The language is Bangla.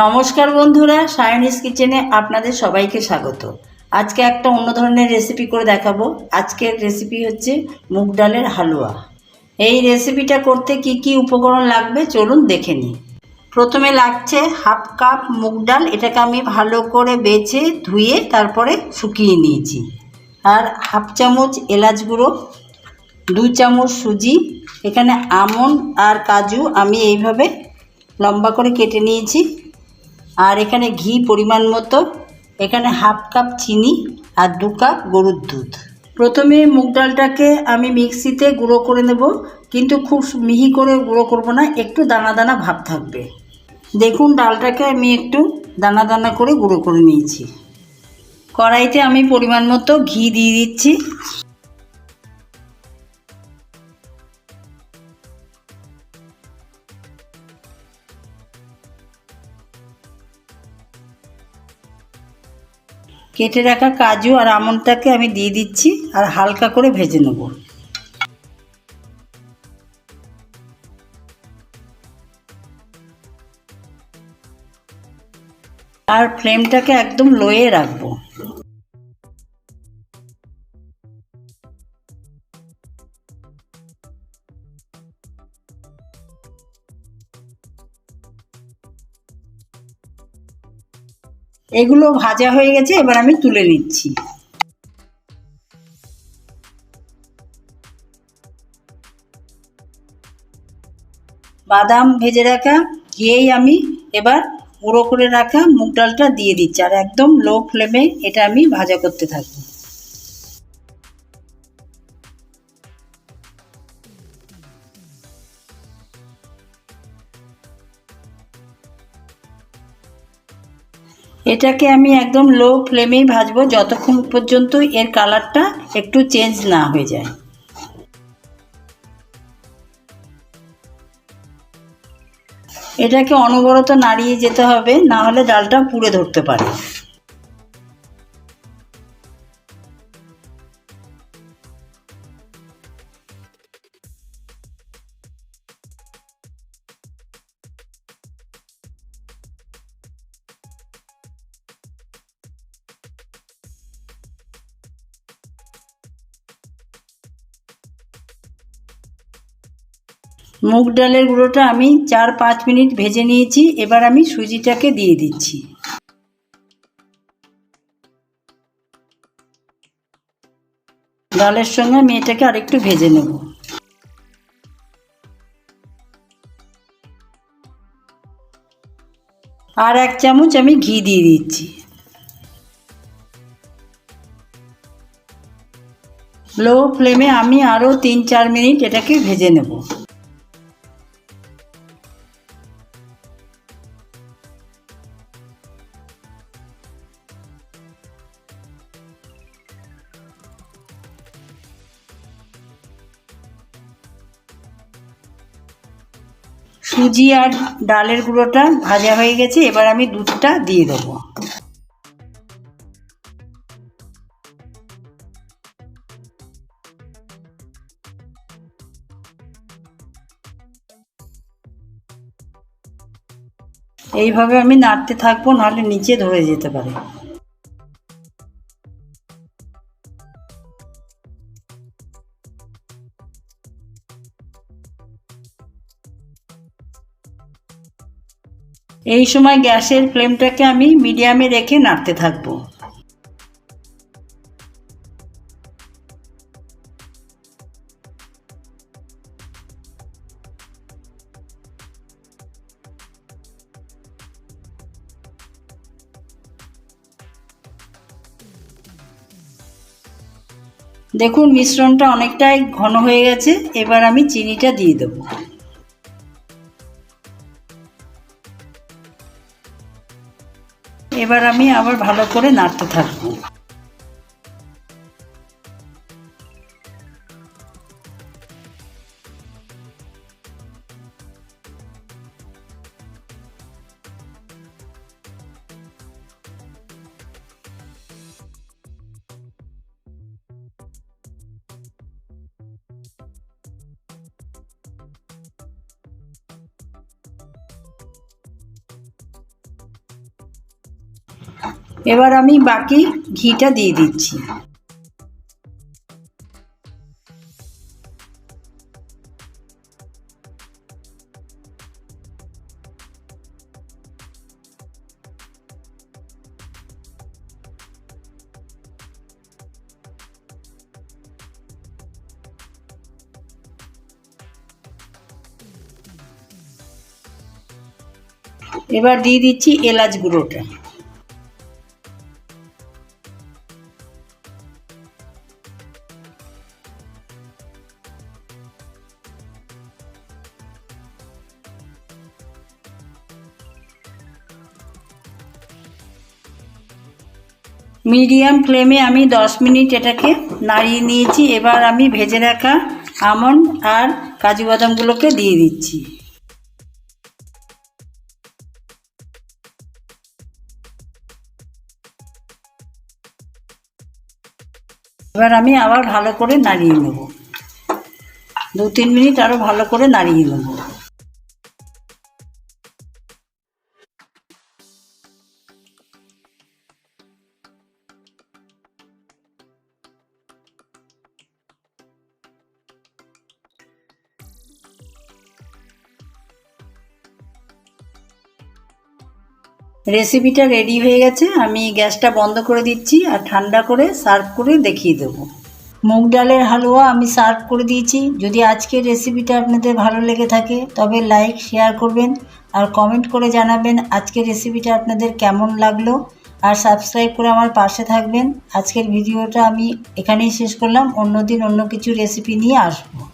নমস্কার বন্ধুরা সায়নিস কিচেনে আপনাদের সবাইকে স্বাগত। আজকে একটা অন্য ধরনের রেসিপি করে দেখাবো। আজকের রেসিপি হচ্ছে মুগ ডালের হালুয়া। এই রেসিপিটা করতে কি কি উপকরণ লাগবে চলুন দেখে নিই। প্রথমে লাগছে হাফ কাপ মুগ ডাল, এটাকে আমি ভালো করে বেছে ধুয়ে তারপরে শুকিয়ে নিয়েছি। আর হাফ চামচ এলাচ গুঁড়ো, দু চামচ সুজি, এখানে আমন্ড আর কাজু আমি এইভাবে লম্বা করে কেটে নিয়েছি। আর এখানে ঘি পরিমাণ মতো, এখানে হাফ কাপ চিনি আর দু কাপ গরুর দুধ। প্রথমে মুগ ডালটাকে আমি মিক্সিতে গুঁড়ো করে নেব, কিন্তু খুব মিহি করে গুঁড়ো করব না, একটু দানা দানা ভাব থাকবে। দেখুন, ডালটাকে আমি একটু দানা দানা করে গুঁড়ো করে নিয়েছি। কড়াইতে আমি পরিমাণ মতো ঘি দিয়ে দিচ্ছি। কেটে রাখা কাজু আর আমনটাকে আমি দিয়ে দিচ্ছি আর হালকা করে ভেজে নেব। আর ফ্লেমটাকে একদম লোয়ে রাখব। এগুলো ভাজা হয়ে গেছে, এবার আমি তুলে নিচ্ছি। বাদাম ভেজে রাখা গিয়েই আমি এবার গুঁড়ো করে রাখা মুগ ডালটা দিয়ে দিচ্ছি, আর একদম লো ফ্লেমে এটা আমি ভাজা করতে থাকব। এটাকে আমি একদম লো ফ্লেমেই ভাজবো যতক্ষণ পর্যন্ত এর কালারটা একটু চেঞ্জ না হয়ে যায়। এটাকে অনবরত নাড়িয়ে যেতে হবে, না হলে ডালটা পুড়ে ধরতে পারে। মুগ ডালের গুঁড়োটা আমি চার পাঁচ মিনিট ভেজে নিয়েছি, এবার আমি সুজিটাকে দিয়ে দিচ্ছি। ডালের সঙ্গে আমি এটাকে আরেকটু ভেজে নেব। আর এক চামচ আমি ঘি দিয়ে দিচ্ছি। লো ফ্লেমে আমি আরও তিন চার মিনিট এটাকে ভেজে নেব। সুজি আর ডালের গুঁড়োটা ভাজা হয়ে গেছে, এবার আমি দুধটা দিয়ে দেবো। এইভাবে আমি নাড়তে থাকব, নাহলে নিচে ধরে যেতে পারে। এই সময় গ্যাসের ফ্লেমটাকে আমি মিডিয়ামে রেখে নাড়তে থাকব। দেখুন, মিশ্রণটা অনেকটাই ঘন হয়ে গেছে। এবার আমি চিনিটা দিয়ে দেবো। এবার আমি আবার ভালো করে নাড়তে থাকব। এবার আমি বাকি ঘিটা দিয়ে দিচ্ছি। এবার দিয়ে দিচ্ছি এলাচ গুঁড়োটা। মিডিয়াম ফ্লেমে আমি দশ মিনিট এটাকে নাড়িয়ে নিয়েছি। এবার আমি ভেজে রাখা আমন্ড আর কাজু বাদামগুলোকে দিয়ে দিচ্ছি। এবার আমি আবার ভালো করে নাড়িয়ে নেব। দু তিন মিনিট আরও ভালো করে নাড়িয়ে নেব। রেসিপিটা রেডি হয়ে গেছে, আমি গ্যাসটা বন্ধ করে দিচ্ছি আর ঠান্ডা করে সার্ভ করে দেখিয়ে দেবো। মুগ ডালের হালুয়া আমি সার্ভ করে দিয়েছি। যদি আজকের রেসিপিটা আপনাদের ভালো লেগে থাকে, তবে লাইক শেয়ার করবেন আর কমেন্ট করে জানাবেন আজকের রেসিপিটা আপনাদের কেমন লাগল। আর সাবস্ক্রাইব করে আমার পাশে থাকবেন। আজকের ভিডিওটা আমি এখানেই শেষ করলাম। অন্য দিন অন্য কিছু রেসিপি নিয়ে আসব।